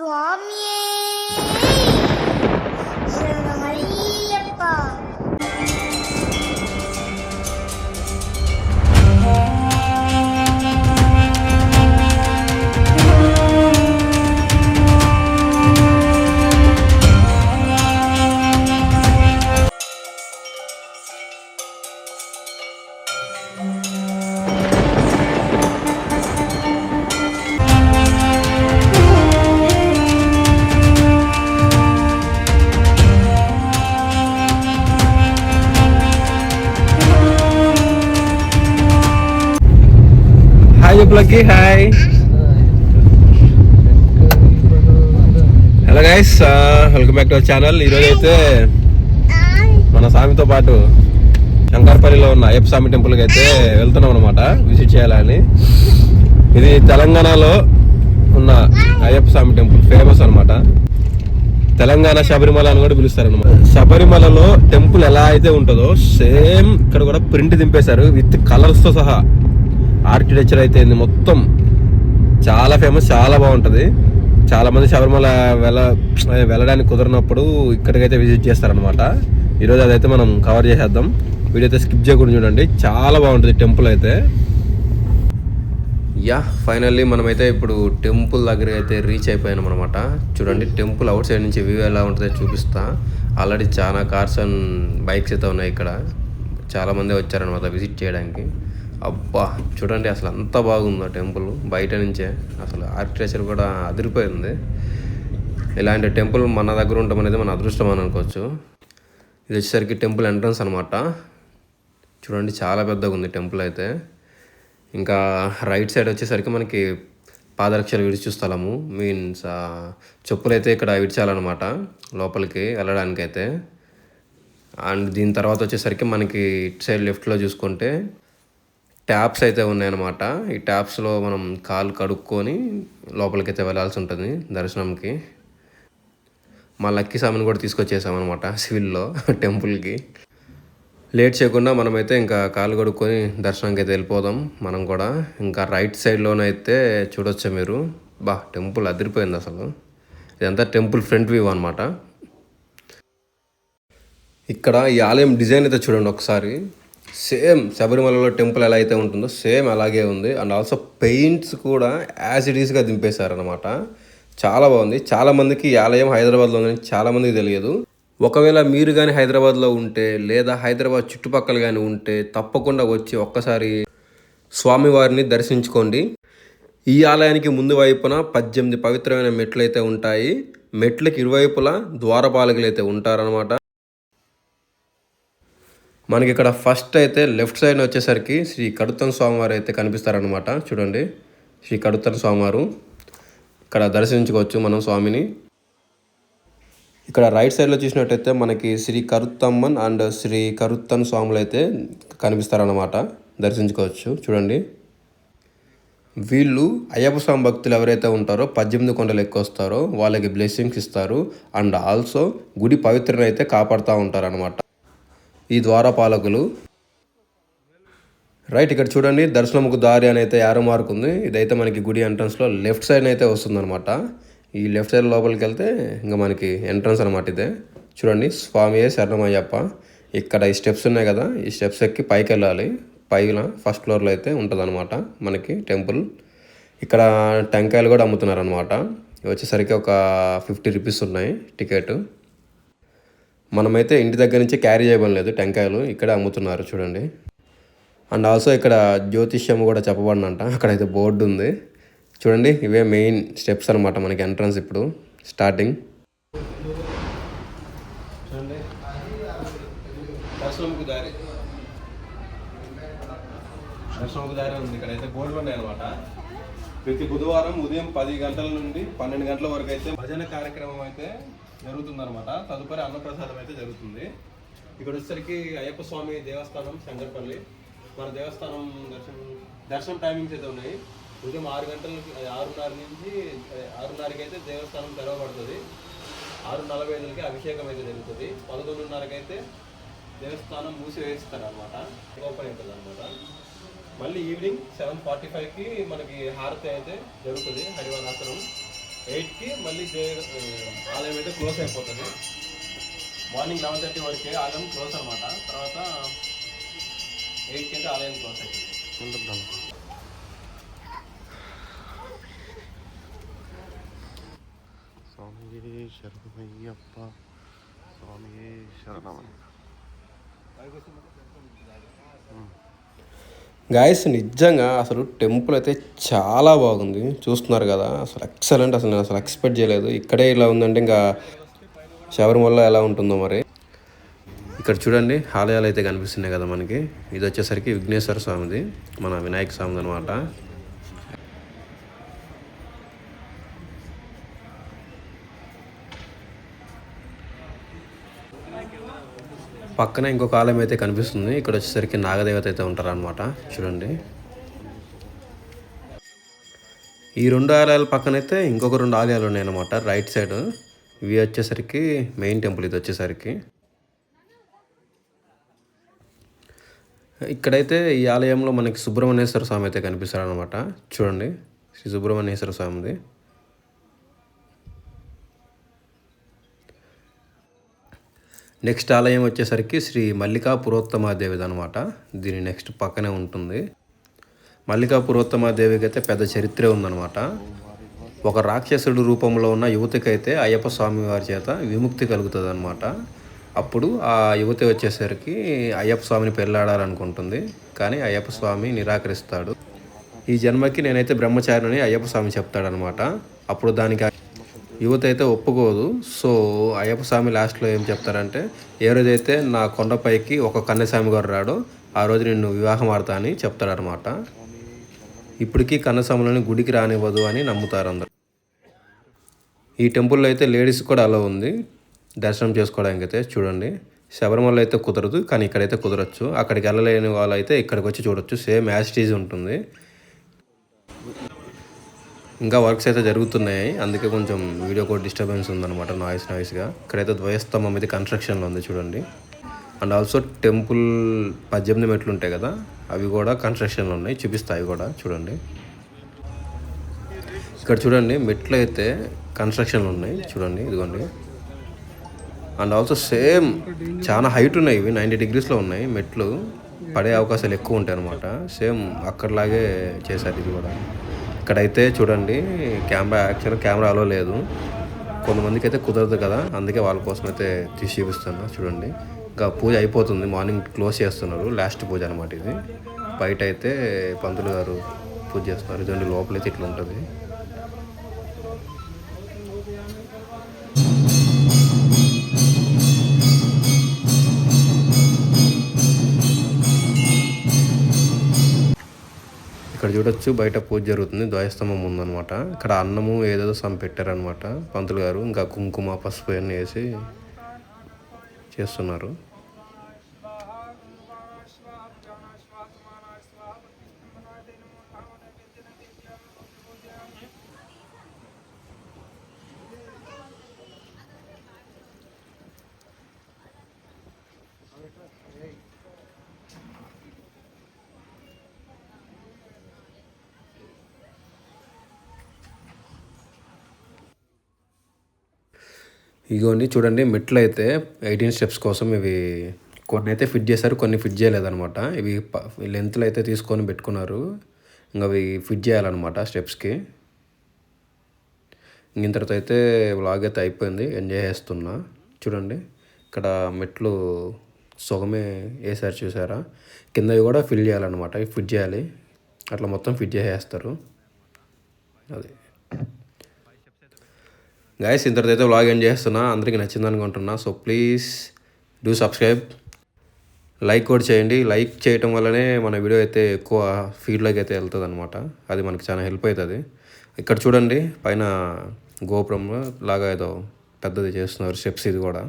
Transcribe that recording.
స్వామియే చెప్పులకి hi hello guys welcome back to our channel ఈరోజు అయితే మన స్వామితో పాటు శంకర్పల్లిలో ఉన్న అయ్యప్ప స్వామి టెంపుల్కి అయితే వెళ్తున్నాం అనమాట విజిట్ చేయాలని. ఇది తెలంగాణలో ఉన్న అయ్యప్ప స్వామి టెంపుల్ ఫేమస్ అన్నమాట. తెలంగాణ శబరిమల అని కూడా పిలుస్తారు అనమాట శబరిమలలో టెంపుల్ ఎలా అయితే ఉంటుందో సేమ్ ఇక్కడ కూడా ప్రింట్ దింపేశారు. విత్ కలర్స్తో సహా. ఆర్కిటెక్చర్ అయితే మొత్తం చాలా ఫేమస్ చాలా బాగుంటుంది. చాలామంది శబరిమల వెళ్ళ వెళ్ళడానికి కుదరనప్పుడు ఇక్కడికైతే విజిట్ చేస్తారనమాట ఈరోజు అదైతే మనం కవర్ చేసేద్దాం. వీడియో అయితే స్కిప్ చేయకుండా చూడండి. చాలా బాగుంటుంది టెంపుల్ అయితే. యా ఫైనల్లీ మనమైతే ఇప్పుడు టెంపుల్ దగ్గర అయితే రీచ్ అయిపోయాం అనమాట చూడండి టెంపుల్ అవుట్ సైడ్ నుంచి వ్యూ ఎలా ఉంటుందో చూపిస్తా. ఆల్రెడీ చాలా కార్స్ అండ్ బైక్స్ అయితే ఉన్నాయి ఇక్కడ. చాలా మంది వచ్చారనమాట విజిట్ చేయడానికి. అబ్బా చూడండి అసలు అంత బాగుందో టెంపుల్. బయట నుంచే అసలు ఆర్కిటెక్చర్ కూడా అదిరిపోయింది. ఇలాంటి టెంపుల్ మన దగ్గర ఉండటం అనేది మన అదృష్టం అని అనుకోవచ్చు. ఇది వచ్చేసరికి టెంపుల్ ఎంట్రన్స్ అనమాట చూడండి చాలా పెద్దగా ఉంది టెంపుల్ అయితే. ఇంకా రైట్ సైడ్ వచ్చేసరికి మనకి పాదరక్షలు విడిచు స్థలము మీన్స్ చెప్పులు అయితే ఇక్కడ విడిచాలన్నమాట లోపలికి వెళ్ళడానికి అయితే అండ్ దీని తర్వాత వచ్చేసరికి మనకి ఇటు సైడ్ లెఫ్ట్లో చూసుకుంటే ట్యాప్స్ అయితే ఉన్నాయన్నమాట. ఈ ట్యాప్స్లో మనం కాలు కడుక్కొని లోపలికైతే వెళ్ళాల్సి ఉంటుంది దర్శనంకి. మా లక్కీ సామిని కూడా తీసుకొచ్చేసామన్నమాట సివిల్లో టెంపుల్కి. లేట్ చేయకుండా మనమైతే ఇంకా కాలు కడుక్కొని దర్శనానికి అయితే వెళ్ళిపోదాం మనం కూడా. ఇంకా రైట్ సైడ్లోనైతే చూడొచ్చు మీరు? బా టెంపుల్ అదిరిపోయింది అసలు. ఇదంతా టెంపుల్ ఫ్రంట్ వ్యూ అనమాట ఇక్కడ ఈ ఆలయం డిజైన్ అయితే చూడండి ఒకసారి. సేమ్ శబరిమలలో టెంపుల్ ఎలా అయితే ఉంటుందో సేమ్ అలాగే ఉంది. అండ్ ఆల్సో పెయింట్స్ కూడా యాజ్ ఇట్ ఈస్గా దింపేశారనమాట చాలా బాగుంది. చాలా మందికి ఈ ఆలయం హైదరాబాద్లో ఉందని చాలామందికి తెలియదు. ఒకవేళ మీరు కానీ హైదరాబాద్లో ఉంటే లేదా హైదరాబాద్ చుట్టుపక్కల కానీ ఉంటే తప్పకుండా వచ్చి ఒక్కసారి స్వామివారిని దర్శించుకోండి. ఈ ఆలయానికి ముందు వైపున పద్దెనిమిది పవిత్రమైన మెట్లు అయితే ఉంటాయి. మెట్లకి ఇరువైపులా ద్వారపాలకులు అయితే ఉంటారనమాట మనకి ఇక్కడ ఫస్ట్ అయితే లెఫ్ట్ సైడ్ వచ్చేసరికి శ్రీ కడుతన్ స్వామివారు అయితే కనిపిస్తారనమాట చూడండి. శ్రీ కడుతన్ స్వామివారు. ఇక్కడ దర్శించుకోవచ్చు మనం స్వామిని. ఇక్కడ రైట్ సైడ్లో చూసినట్టయితే మనకి శ్రీ కరుత్తమ్మన్ అండ్ శ్రీ కరుత్తన్ స్వాములు అయితే కనిపిస్తారన్నమాట. దర్శించుకోవచ్చు. చూడండి. వీళ్ళు అయ్యప్ప స్వామి భక్తులు ఎవరైతే ఉంటారో పద్దెనిమిది కొండలు ఎక్కువ వస్తారో వాళ్ళకి బ్లెస్సింగ్స్ ఇస్తారు. అండ్ ఆల్సో గుడి పవిత్రను అయితే కాపాడుతూ ఉంటారనమాట ఈ ద్వారపాలకులు. రైట్ ఇక్కడ చూడండి దర్శనముకు దారి అని అయితే యారో మార్క్ ఉంది. ఇదైతే మనకి గుడి ఎంట్రన్స్లో లెఫ్ట్ సైడ్ అయితే వస్తుందన్నమాట. ఈ లెఫ్ట్ సైడ్ లోపలికి వెళ్తే ఇంకా మనకి ఎంట్రన్స్ అనమాట ఇదే. చూడండి స్వామియే శరణమయ్యప్ప. ఇక్కడ ఈ స్టెప్స్ ఉన్నాయి కదా ఈ స్టెప్స్ ఎక్కి పైకి వెళ్ళాలి. పైన ఫస్ట్ ఫ్లోర్లో అయితే ఉంటుందన్నమాట మనకి టెంపుల్. ఇక్కడ టెంకాయలు కూడా అమ్ముతున్నారనమాట వచ్చేసరికి ఒక ఫిఫ్టీ రూపీస్ ఉన్నాయి టికెట్. మనమైతే ఇంటి దగ్గర నుంచి క్యారీ చేయడం లేదు టెంకాయలు ఇక్కడే అమ్ముతున్నారు చూడండి. అండ్ ఆల్సో ఇక్కడ జ్యోతిష్యం కూడా చెప్పబడినంట అక్కడైతే బోర్డు ఉంది. చూడండి ఇవే మెయిన్ స్టెప్స్ అనమాట మనకి ఎంట్రన్స్ ఇప్పుడు స్టార్టింగ్ దర్శనంకు దారి. దర్శనంకు దారి ఉంది ఇక్కడైతే ఉన్నాయి అనమాట ప్రతి బుధవారం ఉదయం పది గంటల నుండి పన్నెండు గంటల వరకు అయితే భజన కార్యక్రమం అయితే జరుగుతుంది అనమాట తదుపరి అన్నప్రసాదం అయితే జరుగుతుంది. ఇక్కడ వచ్చేసరికి అయ్యప్ప స్వామి దేవస్థానం శంకర్పల్లి. మన దేవస్థానం దర్శనం దర్శనం టైమింగ్స్ అయితే ఉన్నాయి. ఉదయం ఆరు గంటలకి ఆరున్నర నుంచి ఆరున్నరకి అయితే దేవస్థానం తెరవబడుతుంది. ఆరు నలభై ఐదులకి అభిషేకం అయితే జరుగుతుంది. పదకొండున్నరకి అయితే దేవస్థానం మూసివేస్తారు అనమాట ఓపెన్ అవుతుంది అనమాట మళ్ళీ ఈవినింగ్ సెవెన్ ఫార్టీ ఫైవ్కి మనకి హారతి అయితే జరుగుతుంది హరివరాసనం ఎయిట్కి మళ్ళీ దే ఆలయం అయితే క్లోజ్ అయిపోతుంది. మార్నింగ్ లెవెన్ థర్టీ వరకు ఆలయం క్లోజ్ అనమాట తర్వాత ఎయిట్కి అయితే ఆలయం క్లోజ్ అయిపోతుంది. స్వామి శరణమయ్యప్ప. స్వామి శరణమయ్య. గాయస్ నిజంగా అసలు టెంపుల్ అయితే చాలా బాగుంది. చూస్తున్నారు కదా అసలు ఎక్సలెంట్ అసలు నేను అసలు ఎక్స్పెక్ట్ చేయలేదు. ఇక్కడే ఇలా ఉందంటే ఇంకా శబరిమల ఎలా ఉంటుందో మరి. ఇక్కడ చూడండి ఆలయాలు అయితే కనిపిస్తున్నాయి కదా మనకి. ఇది వచ్చేసరికి విఘ్నేశ్వర స్వామిది మన వినాయక స్వామిది అనమాట పక్కన ఇంకొక ఆలయం అయితే కనిపిస్తుంది. ఇక్కడ వచ్చేసరికి నాగదేవత అయితే ఉంటారనమాట చూడండి. ఈ రెండు ఆలయాల పక్కన అయితే ఇంకొక రెండు ఆలయాలు ఉన్నాయన్నమాట. రైట్ సైడ్ ఇవి వచ్చేసరికి మెయిన్ టెంపుల్ ఇది వచ్చేసరికి. ఇక్కడైతే ఈ ఆలయంలో మనకి సుబ్రహ్మణ్యేశ్వర స్వామి అయితే కనిపిస్తాడు అనమాట చూడండి. శ్రీ సుబ్రహ్మణ్యేశ్వర స్వామిది. నెక్స్ట్ ఆలయం వచ్చేసరికి శ్రీ మల్లికా పురోత్తమాదేవిది అనమాట దీని నెక్స్ట్ పక్కనే ఉంటుంది. మల్లికా పురోత్తమాదేవికి అయితే పెద్ద చరిత్రే ఉందన్నమాట. ఒక రాక్షసుడు రూపంలో ఉన్న యువతికైతే అయ్యప్ప స్వామి వారి చేత విముక్తి కలుగుతుంది అనమాట అప్పుడు ఆ యువతి వచ్చేసరికి అయ్యప్ప స్వామిని పెళ్ళాడాలనుకుంటుంది కానీ అయ్యప్ప స్వామి నిరాకరిస్తాడు. ఈ జన్మకి నేనైతే బ్రహ్మచారిని అయ్యప్ప స్వామి చెప్తాడనమాట అప్పుడు దానికి యువత అయితే ఒప్పుకోదు. సో అయ్యప్ప స్వామి లాస్ట్లో ఏం చెప్తారంటే ఏ రోజైతే నా కొండపైకి ఒక కన్నస్వామి గారు రాడో ఆ రోజు నిన్ను వివాహం ఆడతా అని చెప్తాడనమాట ఇప్పటికీ కన్నస్వాములని గుడికి రానివ్వదు అని నమ్ముతారు అందరు. ఈ టెంపుల్లో అయితే లేడీస్ కూడా అలా ఉంది. దర్శనం చేసుకోవడానికి అయితే చూడండి. శబరిమల అయితే కుదరదు కానీ ఇక్కడైతే కుదరచ్చు. అక్కడికి వెళ్ళలేని వాళ్ళు అయితే ఇక్కడికి వచ్చి చూడొచ్చు. సేమ్ యాస్టీజ్ ఉంటుంది. ఇంకా వర్క్స్ అయితే జరుగుతున్నాయి. అందుకే కొంచెం వీడియో కూడా డిస్టర్బెన్స్ ఉందన్నమాట నాయిస్ నాయిస్గా ఇక్కడైతే ద్వయస్తంభం అయితే కన్స్ట్రక్షన్లో ఉంది చూడండి. అండ్ ఆల్సో టెంపుల్ పద్దెనిమిది మెట్లు ఉంటాయి కదా అవి కూడా కన్స్ట్రక్షన్లో ఉన్నాయి. చూపిస్తాయి కూడా చూడండి. ఇక్కడ చూడండి మెట్లు అయితే కన్స్ట్రక్షన్లో ఉన్నాయి. చూడండి ఇదిగోండి. అండ్ ఆల్సో సేమ్ చాలా హైట్ ఉన్నాయి ఇవి నైంటీ డిగ్రీస్లో ఉన్నాయి. మెట్లు పడే అవకాశాలు ఎక్కువ ఉంటాయి అనమాట సేమ్ అక్కడలాగే చేశారు ఇది కూడా. ఇక్కడైతే చూడండి కెమెరా యాక్చువల్ కెమెరాలో లేదు. కొంతమందికి అయితే కుదరదు కదా అందుకే వాళ్ళ కోసం అయితే తీసి చూపిస్తున్నా చూడండి. ఇంకా పూజ అయిపోతుంది మార్నింగ్ క్లోజ్ చేస్తున్నారు లాస్ట్ పూజ అనమాట ఇది. బయట అయితే పంతులు గారు పూజ చేస్తున్నారు ఇదండి లోపలైతే ఇట్లా ఉంటుంది ఇక్కడ చూడొచ్చు బయట పూజ జరుగుతుంది ధ్వజస్తంభం ఉందన్నమాట. ఇక్కడ అన్నము ఏదేదో సమ్ పెట్టారనమాట పంతులు గారు. ఇంకా కుంకుమ పసుపు అన్నీ వేసి చేస్తున్నారు. ఇగోండి చూడండి మెట్లు అయితే ఎయిటీన్ స్టెప్స్ కోసం ఇవి కొన్ని అయితే ఫిట్ చేశారు కొన్ని ఫిట్ చేయలేదనమాట ఇవి లెంత్లు అయితే తీసుకొని పెట్టుకున్నారు. ఇంకా అవి ఫిట్ చేయాలన్నమాట స్టెప్స్కి. ఇంతటితో అయితే వ్లాగ్ అయితే అయిపోయింది ఎంజాయ్ చేస్తున్నా. చూడండి ఇక్కడ మెట్లు సుగమే వేసారు చూసారా? కిందవి కూడా ఫిల్ చేయాలన్నమాట ఇవి ఫిట్ చేయాలి. అట్లా మొత్తం ఫిట్ చేసేస్తారు. అది. గైస్ ఇంతటితో వ్లాగ్ ఎండ్ చేస్తున్నా. అందరికీ నచ్చింది అనుకుంటున్నా so please do subscribe like కూడా చేయండి. లైక్ చేయటం వల్లనే మన వీడియో అయితే ఎక్కువ ఫీడ్లోకి అయితే వెళ్తుంది అనమాట అది మనకి చాలా హెల్ప్ అవుతుంది ఇక్కడ చూడండి పైన గోపురం లాగా ఏదో పెద్దది చేస్తున్నారు. స్టెప్స్ ఇది కూడా.